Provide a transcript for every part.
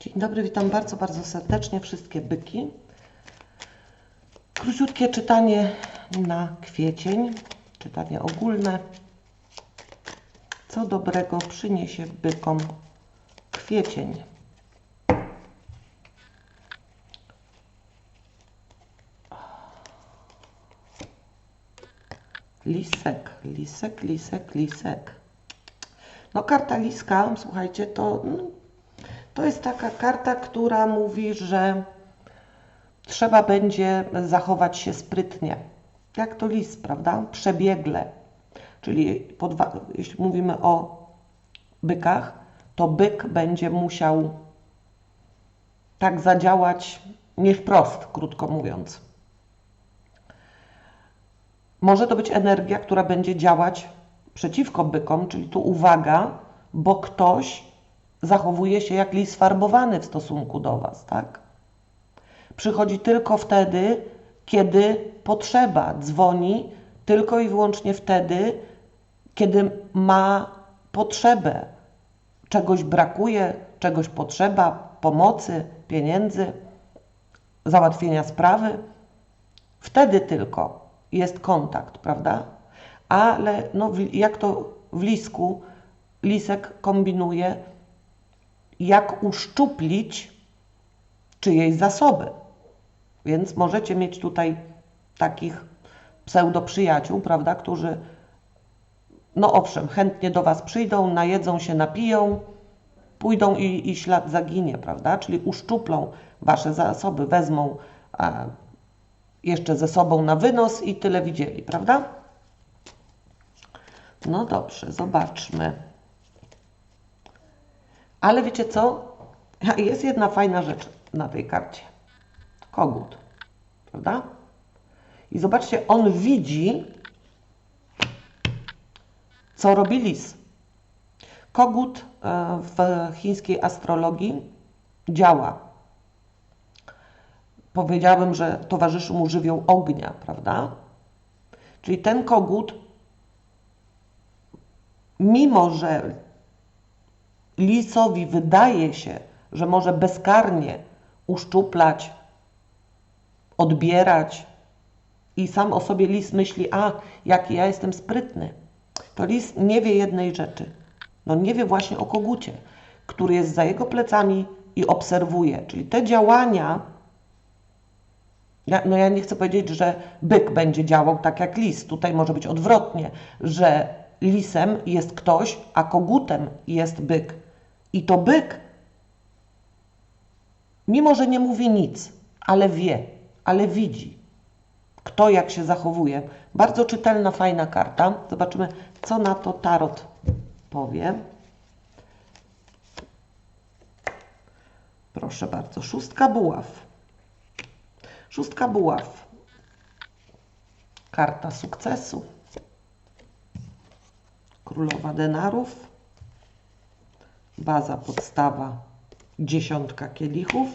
Dzień dobry, witam bardzo, bardzo serdecznie wszystkie byki. Króciutkie czytanie na kwiecień, czytanie ogólne. Co dobrego przyniesie bykom kwiecień? Lisek, lisek, lisek, lisek. No karta liska, słuchajcie, to, no, to jest taka karta, która mówi, że trzeba będzie zachować się sprytnie. Jak to lis, prawda? Przebiegle. Czyli jeśli mówimy o bykach, to byk będzie musiał tak zadziałać nie wprost, krótko mówiąc. Może to być energia, która będzie działać przeciwko bykom, czyli tu uwaga, bo ktoś zachowuje się jak lis farbowany w stosunku do Was, tak? Przychodzi tylko wtedy, kiedy potrzeba, dzwoni tylko i wyłącznie wtedy, kiedy ma potrzebę, czegoś brakuje, czegoś potrzeba, pomocy, pieniędzy, załatwienia sprawy. Wtedy tylko jest kontakt, prawda? Ale no, jak to w lisku, lisek kombinuje, jak uszczuplić czyjeś zasoby. Więc możecie mieć tutaj takich pseudoprzyjaciół, prawda, którzy, no owszem, chętnie do Was przyjdą, najedzą się, napiją, pójdą i, i ślad zaginie, prawda? Czyli uszczuplą Wasze zasoby, wezmą e, jeszcze ze sobą na wynos i tyle widzieli, prawda? No dobrze, zobaczmy. Ale wiecie co? Jest jedna fajna rzecz na tej karcie. Kogut, prawda? I zobaczcie, on widzi, co robi lis. Kogut e, w chińskiej astrologii działa. Powiedziałabym, że towarzyszy mu żywioł ognia, prawda? Czyli ten kogut, mimo że lisowi wydaje się, że może bezkarnie uszczuplać, odbierać i sam o sobie lis myśli, a jaki ja jestem sprytny, to lis nie wie jednej rzeczy. No nie wie właśnie o kogucie, który jest za jego plecami i obserwuje. Czyli te działania, ja, no ja nie chcę powiedzieć, że byk będzie działał tak jak lis. Tutaj może być odwrotnie, że lisem jest ktoś, a kogutem jest byk. I to byk, mimo że nie mówi nic, ale wie, ale widzi, kto jak się zachowuje. Bardzo czytelna, fajna karta. Zobaczymy, co na to tarot powie. Proszę bardzo, szóstka buław. Szóstka buław. Karta sukcesu. Królowa denarów. Baza podstawa. Dziesiątka kielichów.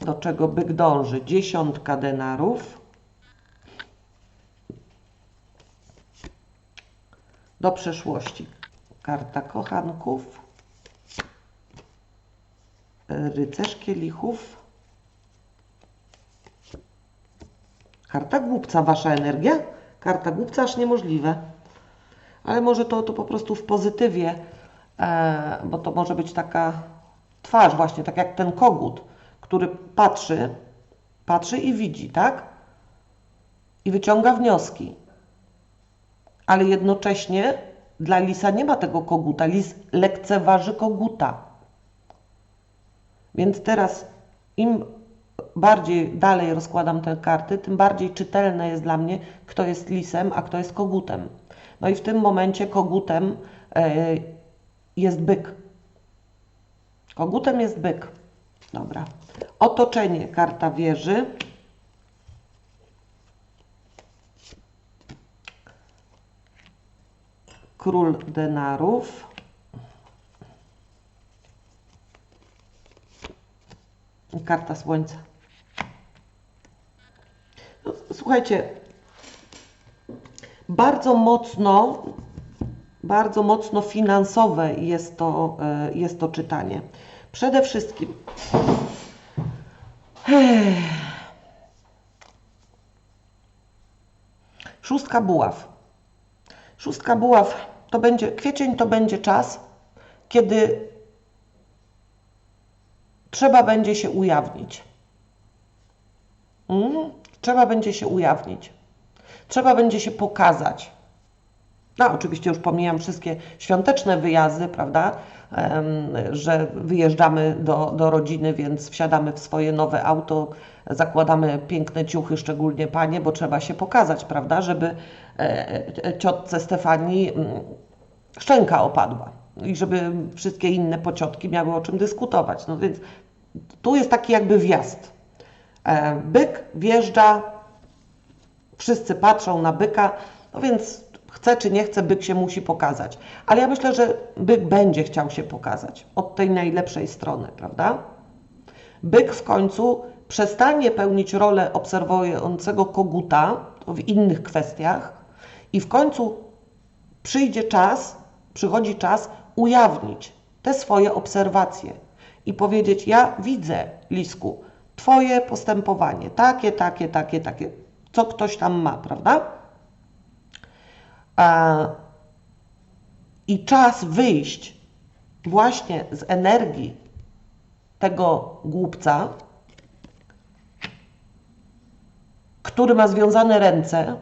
Do czego byk dąży? Dziesiątka denarów. Do przeszłości. Karta kochanków. Rycerz kielichów. Karta głupca, wasza energia? Karta głupca aż niemożliwe. Ale może to, to po prostu w pozytywie, e, bo to może być taka twarz właśnie, tak jak ten kogut, który patrzy, patrzy i widzi, tak? I wyciąga wnioski. Ale jednocześnie dla lisa nie ma tego koguta. Lis lekceważy koguta. Więc teraz im bardziej dalej rozkładam te karty, tym bardziej czytelne jest dla mnie, kto jest lisem, a kto jest kogutem. No i w tym momencie kogutem e, jest byk. Kogutem jest byk. Dobra. Otoczenie, karta wieży. Król denarów. Karta słońca. No, słuchajcie, bardzo mocno bardzo mocno finansowe jest to, e, jest to czytanie. Przede wszystkim. Szóstka buław. Szóstka buław to będzie, kwiecień to będzie czas, kiedy trzeba będzie się ujawnić. Mm, trzeba będzie się ujawnić. Trzeba będzie się pokazać. No, oczywiście już pomijam wszystkie świąteczne wyjazdy, prawda? że wyjeżdżamy do, do rodziny, więc wsiadamy w swoje nowe auto, zakładamy piękne ciuchy, szczególnie panie, bo trzeba się pokazać, prawda? Żeby e, e, ciotce Stefanii mm, szczęka opadła i żeby wszystkie inne pociotki miały o czym dyskutować. No więc tu jest taki jakby wjazd. E, byk wjeżdża, wszyscy patrzą na byka, no więc chce czy nie chce, byk się musi pokazać. Ale ja myślę, że byk będzie chciał się pokazać od tej najlepszej strony, prawda? Byk w końcu przestanie pełnić rolę obserwującego koguta w innych kwestiach i w końcu przyjdzie czas, przychodzi czas ujawnić te swoje obserwacje i powiedzieć: Ja widzę, Lisku, Twoje postępowanie, takie, takie, takie, takie, co ktoś tam ma, prawda? I czas wyjść właśnie z energii tego głupca, który ma związane ręce,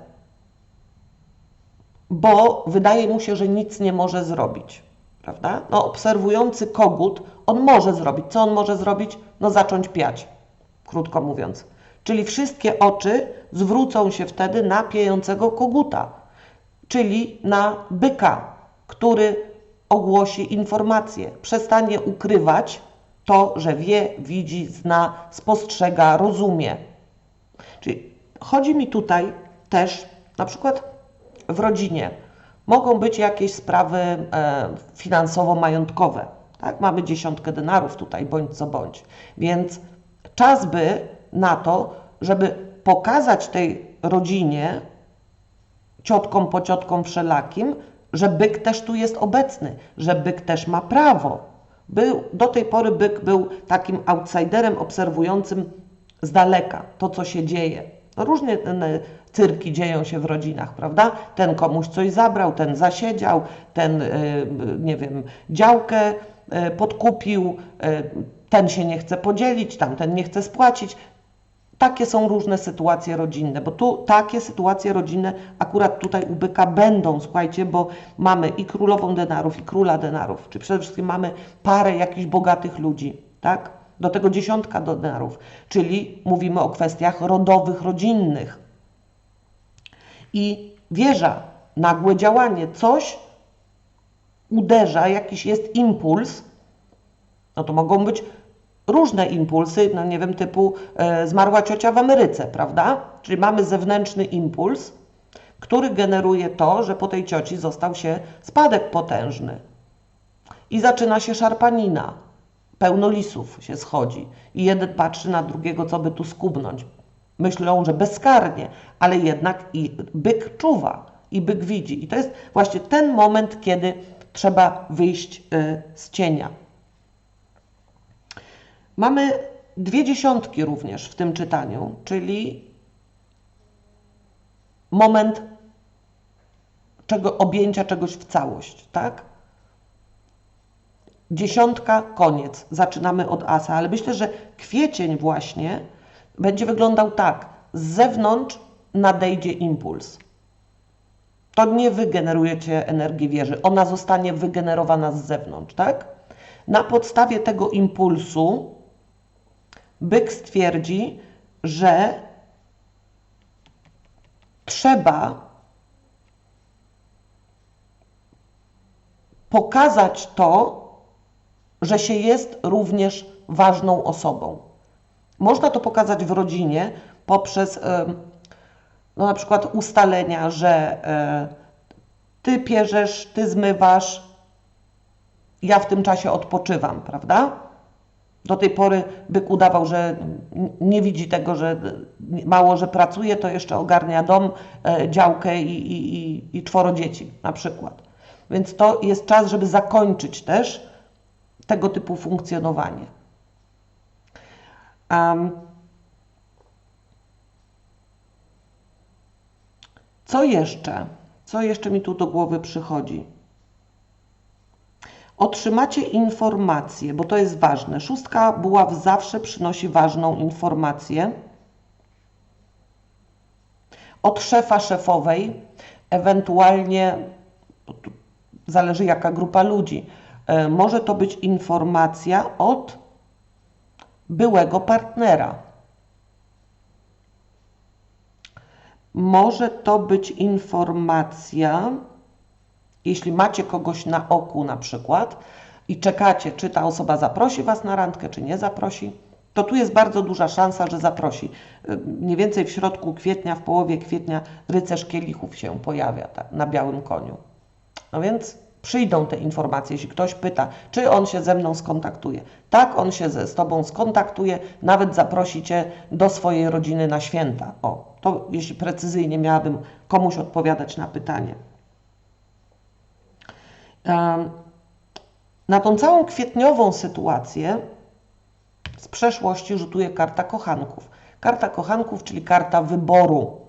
bo wydaje mu się, że nic nie może zrobić. Prawda? No, obserwujący kogut, on może zrobić. Co on może zrobić? No, zacząć piać, krótko mówiąc. Czyli wszystkie oczy zwrócą się wtedy na piejącego koguta czyli na byka, który ogłosi informację, przestanie ukrywać to, że wie, widzi, zna, spostrzega, rozumie. Czyli chodzi mi tutaj też, na przykład w rodzinie, mogą być jakieś sprawy e, finansowo-majątkowe. Tak? Mamy dziesiątkę denarów tutaj, bądź co bądź. Więc czas by na to, żeby pokazać tej rodzinie, ciotkom po ciotkom wszelakim, że byk też tu jest obecny, że byk też ma prawo. Był, do tej pory byk był takim outsiderem obserwującym z daleka to, co się dzieje. No, różnie cyrki dzieją się w rodzinach, prawda? Ten komuś coś zabrał, ten zasiedział, ten, y, nie wiem, działkę podkupił, ten się nie chce podzielić, tamten nie chce spłacić. Takie są różne sytuacje rodzinne, bo tu takie sytuacje rodzinne akurat tutaj u byka będą, słuchajcie, bo mamy i królową denarów, i króla denarów, czy przede wszystkim mamy parę jakichś bogatych ludzi, tak? Do tego dziesiątka denarów, czyli mówimy o kwestiach rodowych, rodzinnych. I wieża, nagłe działanie, coś uderza, jakiś jest impuls, no to mogą być różne impulsy, no nie wiem, typu e, zmarła ciocia w Ameryce, prawda? Czyli mamy zewnętrzny impuls, który generuje to, że po tej cioci został się spadek potężny. I zaczyna się szarpanina. Pełno lisów się schodzi. I jeden patrzy na drugiego, co by tu skubnąć. Myślą, że bezkarnie, ale jednak i byk czuwa, i byk widzi. I to jest właśnie ten moment, kiedy trzeba wyjść y, z cienia. Mamy dwie dziesiątki również w tym czytaniu, czyli moment czego, objęcia czegoś w całość, tak? Dziesiątka, koniec. Zaczynamy od asa, ale myślę, że kwiecień właśnie będzie wyglądał tak. Z zewnątrz nadejdzie impuls. To nie wy generujecie energii wieży, ona zostanie wygenerowana z zewnątrz, tak? Na podstawie tego impulsu byk stwierdzi, że trzeba pokazać to, że się jest również ważną osobą. Można to pokazać w rodzinie poprzez no, na przykład ustalenia, że e, ty pierzesz, ty zmywasz, ja w tym czasie odpoczywam, prawda? Do tej pory byk udawał, że nie widzi tego, że mało, że pracuje, to jeszcze ogarnia dom, e, działkę i, i, i, i czworo dzieci na przykład. Więc to jest czas, żeby zakończyć też tego typu funkcjonowanie. Um, co jeszcze? Co jeszcze mi tu do głowy przychodzi? Otrzymacie informację, bo to jest ważne. Szóstka buław zawsze przynosi ważną informację od szefa szefowej, ewentualnie zależy jaka grupa ludzi. E, może to być informacja od byłego partnera. Może to być informacja, jeśli macie kogoś na oku na przykład i czekacie, czy ta osoba zaprosi Was na randkę, czy nie zaprosi, to tu jest bardzo duża szansa, że zaprosi. Mniej więcej w środku kwietnia, w połowie kwietnia rycerz kielichów się pojawia tak, na białym koniu. No więc przyjdą te informacje, jeśli ktoś pyta, czy on się ze mną skontaktuje. Tak, on się ze, z Tobą skontaktuje, nawet zaprosi Cię do swojej rodziny na święta. O, to jeśli precyzyjnie miałabym komuś odpowiadać na pytanie. Na tą całą kwietniową sytuację z przeszłości rzutuje karta kochanków. Karta kochanków, czyli karta wyboru.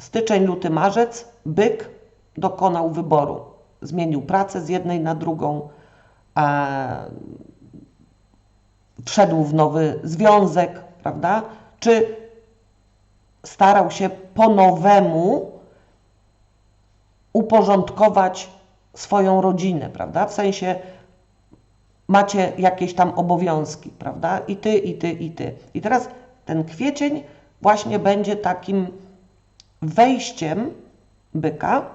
Styczeń, luty, marzec, byk dokonał wyboru. Zmienił pracę z jednej na drugą, e, wszedł w nowy związek, prawda? Czy starał się po nowemu uporządkować swoją rodzinę, prawda? W sensie macie jakieś tam obowiązki, prawda? I ty, i ty, i ty. I teraz ten kwiecień właśnie będzie takim wejściem byka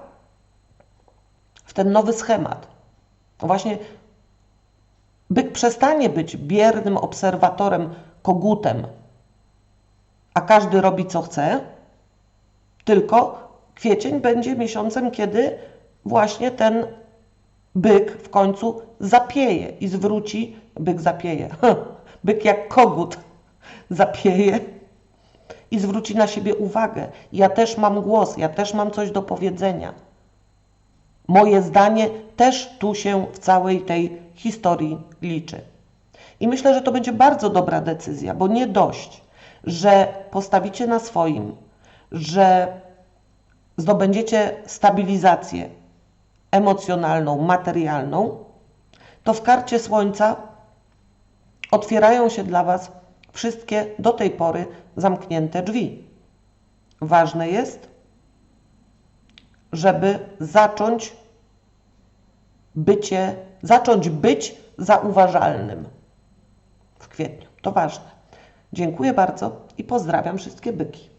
w ten nowy schemat. Właśnie byk przestanie być biernym obserwatorem, kogutem, a każdy robi co chce, tylko kwiecień będzie miesiącem, kiedy właśnie ten byk w końcu zapieje i zwróci, byk zapieje, byk jak kogut zapieje i zwróci na siebie uwagę. Ja też mam głos, ja też mam coś do powiedzenia. Moje zdanie też tu się w całej tej historii liczy. I myślę, że to będzie bardzo dobra decyzja, bo nie dość, że postawicie na swoim, że zdobędziecie stabilizację emocjonalną, materialną, to w karcie Słońca otwierają się dla Was wszystkie do tej pory zamknięte drzwi. Ważne jest, żeby zacząć bycie, zacząć być zauważalnym w kwietniu. To ważne. Dziękuję bardzo i pozdrawiam wszystkie byki.